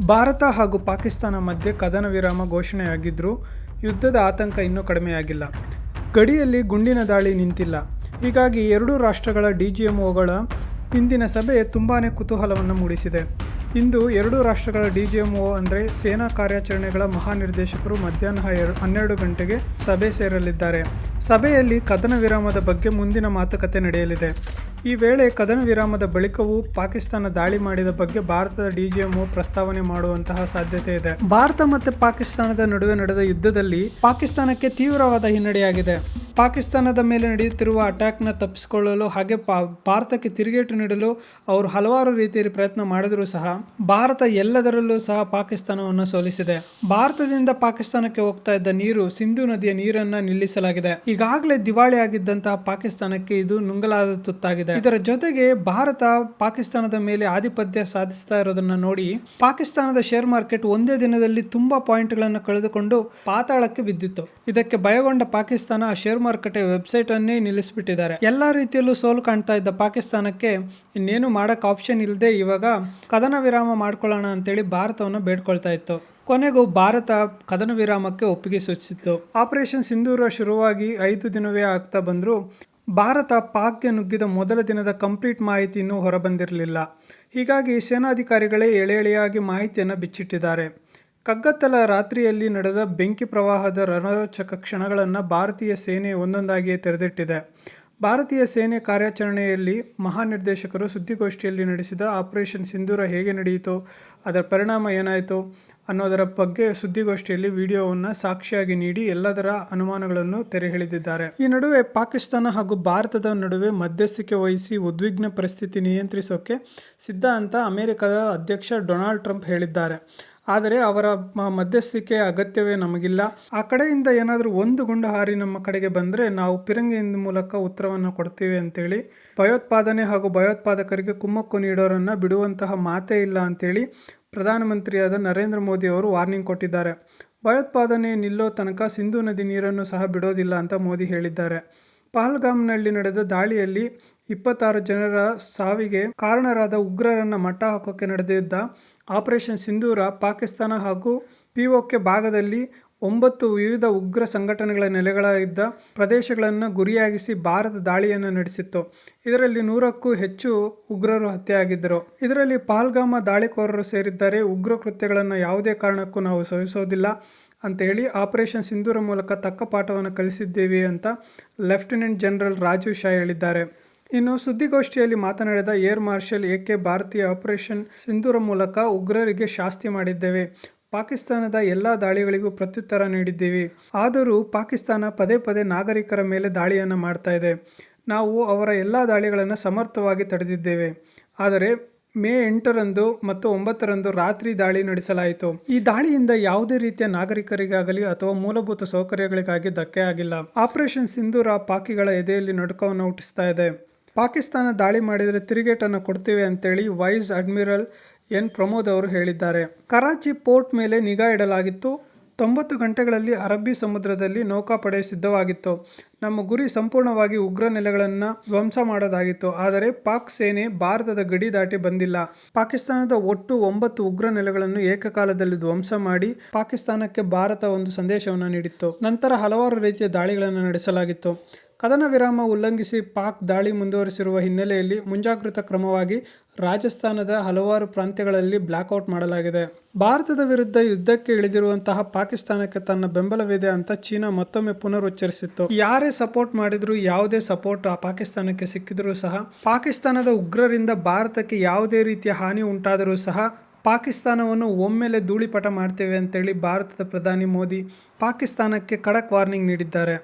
ಭಾರತ ಹಾಗೂ ಪಾಕಿಸ್ತಾನ ಮಧ್ಯೆ ಕದನ ವಿರಾಮ ಘೋಷಣೆಯಾಗಿದ್ದರೂ ಯುದ್ಧದ ಆತಂಕ ಇನ್ನೂ ಕಡಿಮೆಯಾಗಿಲ್ಲ. ಗಡಿಯಲ್ಲಿ ಗುಂಡಿನ ದಾಳಿ ನಿಂತಿಲ್ಲ. ಹೀಗಾಗಿ ಎರಡೂ ರಾಷ್ಟ್ರಗಳ ಡಿ ಜಿ ಎಂ ಒಗಳ ಇಂದಿನ ಸಭೆ ತುಂಬಾ ಕುತೂಹಲವನ್ನು ಮೂಡಿಸಿದೆ. ಇಂದು ಎರಡೂ ರಾಷ್ಟ್ರಗಳ ಡಿ ಜಿ ಎಂ ಒ ಅಂದರೆ ಸೇನಾ ಕಾರ್ಯಾಚರಣೆಗಳ ಮಹಾನಿರ್ದೇಶಕರು ಮಧ್ಯಾಹ್ನ ಎರ ಹನ್ನೆರಡು ಗಂಟೆಗೆ ಸಭೆ ಸೇರಲಿದ್ದಾರೆ. ಸಭೆಯಲ್ಲಿ ಕದನ ವಿರಾಮದ ಬಗ್ಗೆ ಮುಂದಿನ ಮಾತುಕತೆ ನಡೆಯಲಿದೆ. ಈ ವೇಳೆ ಕದನ ವಿರಾಮದ ಬಳಿಕವೂ ಪಾಕಿಸ್ತಾನ ದಾಳಿ ಮಾಡಿದ ಬಗ್ಗೆ ಭಾರತದ ಡಿಜಿಎಂಒ ಪ್ರಸ್ತಾವನೆ ಮಾಡುವಂತಹ ಸಾಧ್ಯತೆ ಇದೆ. ಭಾರತ ಮತ್ತು ಪಾಕಿಸ್ತಾನದ ನಡುವೆ ನಡೆದ ಯುದ್ಧದಲ್ಲಿ ಪಾಕಿಸ್ತಾನಕ್ಕೆ ತೀವ್ರವಾದ ಹಿನ್ನಡೆಯಾಗಿದೆ. ಪಾಕಿಸ್ತಾನದ ಮೇಲೆ ನಡೆಯುತ್ತಿರುವ ಅಟ್ಯಾಕ್ನ ತಪ್ಪಿಸಿಕೊಳ್ಳಲು ಹಾಗೆ ಭಾರತಕ್ಕೆ ತಿರುಗೇಟು ನೀಡಲು ಅವರು ಹಲವಾರು ರೀತಿಯಲ್ಲಿ ಪ್ರಯತ್ನ ಮಾಡಿದರೂ ಸಹ ಭಾರತ ಎಲ್ಲದರಲ್ಲೂ ಸಹ ಪಾಕಿಸ್ತಾನವನ್ನು ಸೋಲಿಸಿದೆ. ಭಾರತದಿಂದ ಪಾಕಿಸ್ತಾನಕ್ಕೆ ಹೋಗ್ತಾ ಇದ್ದ ನೀರು ಸಿಂಧು ನದಿಯ ನೀರನ್ನ ನಿಲ್ಲಿಸಲಾಗಿದೆ. ಈಗಾಗಲೇ ದಿವಾಳಿ ಆಗಿದ್ದಂತಹ ಪಾಕಿಸ್ತಾನಕ್ಕೆ ಇದು ನುಂಗಲಾದ ತುತ್ತಾಗಿದೆ. ಇದರ ಜೊತೆಗೆ ಭಾರತ ಪಾಕಿಸ್ತಾನದ ಮೇಲೆ ಆಧಿಪತ್ಯ ಸಾಧಿಸ್ತಾ ಇರೋದನ್ನ ನೋಡಿ ಪಾಕಿಸ್ತಾನದ ಶೇರ್ ಮಾರ್ಕೆಟ್ ಒಂದೇ ದಿನದಲ್ಲಿ ತುಂಬಾ ಪಾಯಿಂಟ್ಗಳನ್ನು ಕಳೆದುಕೊಂಡು ಪಾತಾಳಕ್ಕೆ ಬಿದ್ದಿತ್ತು. ಇದಕ್ಕೆ ಭಯಗೊಂಡ ಪಾಕಿಸ್ತಾನ ಶೇರ್ ಮಾರುಕಟ್ಟೆ ವೆಬ್ಸೈಟ್ ಅನ್ನೇ ನಿಲ್ಲಿಸಿಬಿಟ್ಟಿದ್ದಾರೆ. ಎಲ್ಲಾ ರೀತಿಯಲ್ಲೂ ಸೋಲು ಕಾಣ್ತಾ ಇದ್ದ ಪಾಕಿಸ್ತಾನಕ್ಕೆ ಇನ್ನೇನು ಮಾಡಕ್ ಆಪ್ಷನ್ ಇಲ್ಲದೆ ಇವಾಗ ಕದನ ವಿರಾಮ ಮಾಡ್ಕೊಳ್ಳೋಣ ಅಂತೇಳಿ ಭಾರತವನ್ನು ಬೇಡ್ಕೊಳ್ತಾ ಇತ್ತು. ಕೊನೆಗೂ ಭಾರತ ಕದನ ವಿರಾಮಕ್ಕೆ ಒಪ್ಪಿಗೆ ಸೂಚಿಸಿತ್ತು. ಆಪರೇಷನ್ ಸಿಂಧೂರ ಶುರುವಾಗಿ ಐದು ದಿನವೇ ಆಗ್ತಾ ಬಂದರೂ ಭಾರತ ಪಾಕ್ಗೆ ನುಗ್ಗಿದ ಮೊದಲ ದಿನದ ಕಂಪ್ಲೀಟ್ ಮಾಹಿತಿಯನ್ನು ಹೊರಬಂದಿರಲಿಲ್ಲ. ಹೀಗಾಗಿ ಸೇನಾಧಿಕಾರಿಗಳೇ ಎಳೆ ಎಳೆಯಾಗಿ ಮಾಹಿತಿಯನ್ನು ಬಿಚ್ಚಿಟ್ಟಿದ್ದಾರೆ. ಕಗ್ಗತ್ತಲ ರಾತ್ರಿಯಲ್ಲಿ ನಡೆದ ಬೆಂಕಿ ಪ್ರವಾಹದ ರಣೋಚಕ ಕ್ಷಣಗಳನ್ನು ಭಾರತೀಯ ಸೇನೆ ಒಂದೊಂದಾಗಿಯೇ ತೆರೆದಿಟ್ಟಿದೆ. ಭಾರತೀಯ ಸೇನೆ ಕಾರ್ಯಾಚರಣೆಯಲ್ಲಿ ಮಹಾನಿರ್ದೇಶಕರು ಸುದ್ದಿಗೋಷ್ಠಿಯಲ್ಲಿ ನಡೆಸಿದ ಆಪರೇಷನ್ ಸಿಂಧೂರ ಹೇಗೆ ನಡೆಯಿತು, ಅದರ ಪರಿಣಾಮ ಏನಾಯಿತು ಅನ್ನೋದರ ಬಗ್ಗೆ ಸುದ್ದಿಗೋಷ್ಠಿಯಲ್ಲಿ ವಿಡಿಯೋವನ್ನು ಸಾಕ್ಷಿಯಾಗಿ ನೀಡಿ ಎಲ್ಲದರ ಅನುಮಾನಗಳನ್ನು ತೆರೆ ಹೇಳಿದ್ದಾರೆ ಈ ನಡುವೆ ಪಾಕಿಸ್ತಾನ ಹಾಗೂ ಭಾರತದ ನಡುವೆ ಮಧ್ಯಸ್ಥಿಕೆ ವಹಿಸಿ ಉದ್ವಿಗ್ನ ಪರಿಸ್ಥಿತಿ ನಿಯಂತ್ರಿಸೋಕೆ ಸಿದ್ಧ ಅಂತ ಅಮೆರಿಕದ ಅಧ್ಯಕ್ಷ ಡೊನಾಲ್ಡ್ ಟ್ರಂಪ್ ಹೇಳಿದ್ದಾರೆ. ಆದರೆ ಅವರ ಮಧ್ಯಸ್ಥಿಕೆ ಅಗತ್ಯವೇ ನಮಗಿಲ್ಲ. ಆ ಕಡೆಯಿಂದ ಏನಾದರೂ ಒಂದು ಗುಂಡು ಹಾರಿ ನಮ್ಮ ಕಡೆಗೆ ಬಂದರೆ ನಾವು ಪಿರಂಗಿಯಿಂದ ಮೂಲಕ ಉತ್ತರವನ್ನು ಕೊಡ್ತೀವಿ ಅಂತೇಳಿ, ಭಯೋತ್ಪಾದನೆ ಹಾಗೂ ಭಯೋತ್ಪಾದಕರಿಗೆ ಕುಮ್ಮಕ್ಕು ನೀಡೋರನ್ನು ಬಿಡುವಂತಹ ಮಾತೇ ಇಲ್ಲ ಅಂತೇಳಿ ಪ್ರಧಾನಮಂತ್ರಿಯಾದ ನರೇಂದ್ರ ಮೋದಿ ಅವರು ವಾರ್ನಿಂಗ್ ಕೊಟ್ಟಿದ್ದಾರೆ. ಭಯೋತ್ಪಾದನೆ ನಿಲ್ಲೋ ತನಕ ಸಿಂಧು ನದಿ ನೀರನ್ನು ಸಹ ಬಿಡೋದಿಲ್ಲ ಅಂತ ಮೋದಿ ಹೇಳಿದ್ದಾರೆ. ಪಹಲ್ಗಾಮ್ನಲ್ಲಿ ನಡೆದ ದಾಳಿಯಲ್ಲಿ ಇಪ್ಪತ್ತಾರು ಜನರ ಸಾವಿಗೆ ಕಾರಣರಾದ ಉಗ್ರರನ್ನು ಮಟ್ಟ ಹಾಕೋಕೆ ನಡೆದಿದ್ದ ಆಪರೇಷನ್ ಸಿಂಧೂರ ಪಾಕಿಸ್ತಾನ ಹಾಗೂ ಪಿಒಕೆ ಭಾಗದಲ್ಲಿ ಒಂಬತ್ತು ವಿವಿಧ ಉಗ್ರ ಸಂಘಟನೆಗಳ ನೆಲೆಗಳಾಗಿದ್ದ ಪ್ರದೇಶಗಳನ್ನು ಗುರಿಯಾಗಿಸಿ ಭಾರತ ದಾಳಿಯನ್ನು ನಡೆಸಿತ್ತು. ಇದರಲ್ಲಿ ನೂರಕ್ಕೂ ಹೆಚ್ಚು ಉಗ್ರರು ಹತ್ಯೆಯಾಗಿದ್ದರು. ಇದರಲ್ಲಿ ಪಾಲ್ಗಾಮ ದಾಳಿಕೋರರು ಸೇರಿದ್ದಾರೆ. ಉಗ್ರ ಕೃತ್ಯಗಳನ್ನು ಯಾವುದೇ ಕಾರಣಕ್ಕೂ ನಾವು ಸಹಿಸೋದಿಲ್ಲ ಅಂತೇಳಿ ಆಪರೇಷನ್ ಸಿಂಧೂರ ಮೂಲಕ ತಕ್ಕ ಪಾಠವನ್ನು ಕಲಿಸಿದ್ದೇವೆ ಅಂತ ಲೆಫ್ಟಿನೆಂಟ್ ಜನರಲ್ ರಾಜೀವ್ ಶಾ ಹೇಳಿದ್ದಾರೆ. ಇನ್ನು ಸುದ್ದಿಗೋಷ್ಠಿಯಲ್ಲಿ ಮಾತನಾಡಿದ ಏರ್ ಮಾರ್ಷಲ್ ಎ ಕೆ ಭಾರತೀಯ ಆಪರೇಷನ್ ಸಿಂಧೂರ ಮೂಲಕ ಉಗ್ರರಿಗೆ ಶಾಸ್ತಿ ಮಾಡಿದ್ದೇವೆ. ಪಾಕಿಸ್ತಾನದ ಎಲ್ಲ ದಾಳಿಗಳಿಗೂ ಪ್ರತ್ಯುತ್ತರ ನೀಡಿದ್ದೀವಿ. ಆದರೂ ಪಾಕಿಸ್ತಾನ ಪದೇ ಪದೇ ನಾಗರಿಕರ ಮೇಲೆ ದಾಳಿಯನ್ನು ಮಾಡ್ತಾ ಇದೆ. ನಾವು ಅವರ ಎಲ್ಲ ದಾಳಿಗಳನ್ನು ಸಮರ್ಥವಾಗಿ ತಡೆದಿದ್ದೇವೆ. ಆದರೆ ಮೇ ಎಂಟರಂದು ಮತ್ತು ಒಂಬತ್ತರಂದು ರಾತ್ರಿ ದಾಳಿ ನಡೆಸಲಾಯಿತು. ಈ ದಾಳಿಯಿಂದ ಯಾವುದೇ ರೀತಿಯ ನಾಗರಿಕರಿಗಾಗಲಿ ಅಥವಾ ಮೂಲಭೂತ ಸೌಕರ್ಯಗಳಿಗಾಗಿ ಧಕ್ಕೆ ಆಗಿಲ್ಲ. ಆಪರೇಷನ್ ಸಿಂಧೂರ ಪಾಕಿಗಳ ಎದೆಯಲ್ಲಿ ನಡುಕವನ್ನು ಹುಟ್ಟಿಸ್ತಾ ಇದೆ. ಪಾಕಿಸ್ತಾನ ದಾಳಿ ಮಾಡಿದರೆ ತಿರುಗೇಟನ್ನು ಕೊಡ್ತೀವಿ ಅಂತೇಳಿ ವೈಸ್ ಅಡ್ಮಿರಲ್ ಎನ್. ಪ್ರಮೋದ್ ಅವರು ಹೇಳಿದ್ದಾರೆ. ಕರಾಚಿ ಪೋರ್ಟ್ ಮೇಲೆ ನಿಗಾ ಇಡಲಾಗಿತ್ತು. ತೊಂಬತ್ತು ಗಂಟೆಗಳಲ್ಲಿ ಅರಬ್ಬಿ ಸಮುದ್ರದಲ್ಲಿ ನೌಕಾಪಡೆ ಸಿದ್ಧವಾಗಿತ್ತು. ನಮ್ಮ ಗುರಿ ಸಂಪೂರ್ಣವಾಗಿ ಉಗ್ರ ನೆಲೆಗಳನ್ನು ಧ್ವಂಸ ಮಾಡೋದಾಗಿತ್ತು. ಆದರೆ ಪಾಕ್ ಸೇನೆ ಭಾರತದ ಗಡಿ ದಾಟಿ ಬಂದಿಲ್ಲ. ಪಾಕಿಸ್ತಾನದ ಒಟ್ಟು ಒಂಬತ್ತು ಉಗ್ರ ನೆಲೆಗಳನ್ನು ಏಕಕಾಲದಲ್ಲಿ ಧ್ವಂಸ ಮಾಡಿ ಪಾಕಿಸ್ತಾನಕ್ಕೆ ಭಾರತ ಒಂದು ಸಂದೇಶವನ್ನು ನೀಡಿತ್ತು. ನಂತರ ಹಲವಾರು ರೀತಿಯ ದಾಳಿಗಳನ್ನು ನಡೆಸಲಾಗಿತ್ತು. ಕದನ ವಿರಾಮ ಉಲ್ಲಂಘಿಸಿ ಪಾಕ್ ದಾಳಿ ಮುಂದುವರಿಸಿರುವ ಹಿನ್ನೆಲೆಯಲ್ಲಿ ಮುಂಜಾಗೃತ ಕ್ರಮವಾಗಿ ರಾಜಸ್ಥಾನದ ಹಲವಾರು ಪ್ರಾಂತ್ಯಗಳಲ್ಲಿ ಬ್ಲಾಕ್ಔಟ್ ಮಾಡಲಾಗಿದೆ. ಭಾರತದ ವಿರುದ್ಧ ಯುದ್ಧಕ್ಕೆ ಇಳಿದಿರುವಂತಹ ಪಾಕಿಸ್ತಾನಕ್ಕೆ ತನ್ನ ಬೆಂಬಲವಿದೆ ಅಂತ ಚೀನಾ ಮತ್ತೊಮ್ಮೆ ಪುನರುಚ್ಚರಿಸಿತ್ತು. ಯಾರೇ ಸಪೋರ್ಟ್ ಮಾಡಿದ್ರು ಯಾವುದೇ ಸಪೋರ್ಟ್ ಆ ಪಾಕಿಸ್ತಾನಕ್ಕೆ ಸಿಕ್ಕಿದ್ರೂ ಸಹ, ಪಾಕಿಸ್ತಾನದ ಉಗ್ರರಿಂದ ಭಾರತಕ್ಕೆ ಯಾವುದೇ ರೀತಿಯ ಹಾನಿ ಉಂಟಾದರೂ ಸಹ ಪಾಕಿಸ್ತಾನವನ್ನು ಒಮ್ಮೆಲೆ ಧೂಳಿಪಟ ಮಾಡ್ತೇವೆ ಅಂತೇಳಿ ಭಾರತದ ಪ್ರಧಾನಿ ಮೋದಿ ಪಾಕಿಸ್ತಾನಕ್ಕೆ ಖಡಕ್ ವಾರ್ನಿಂಗ್ ನೀಡಿದ್ದಾರೆ.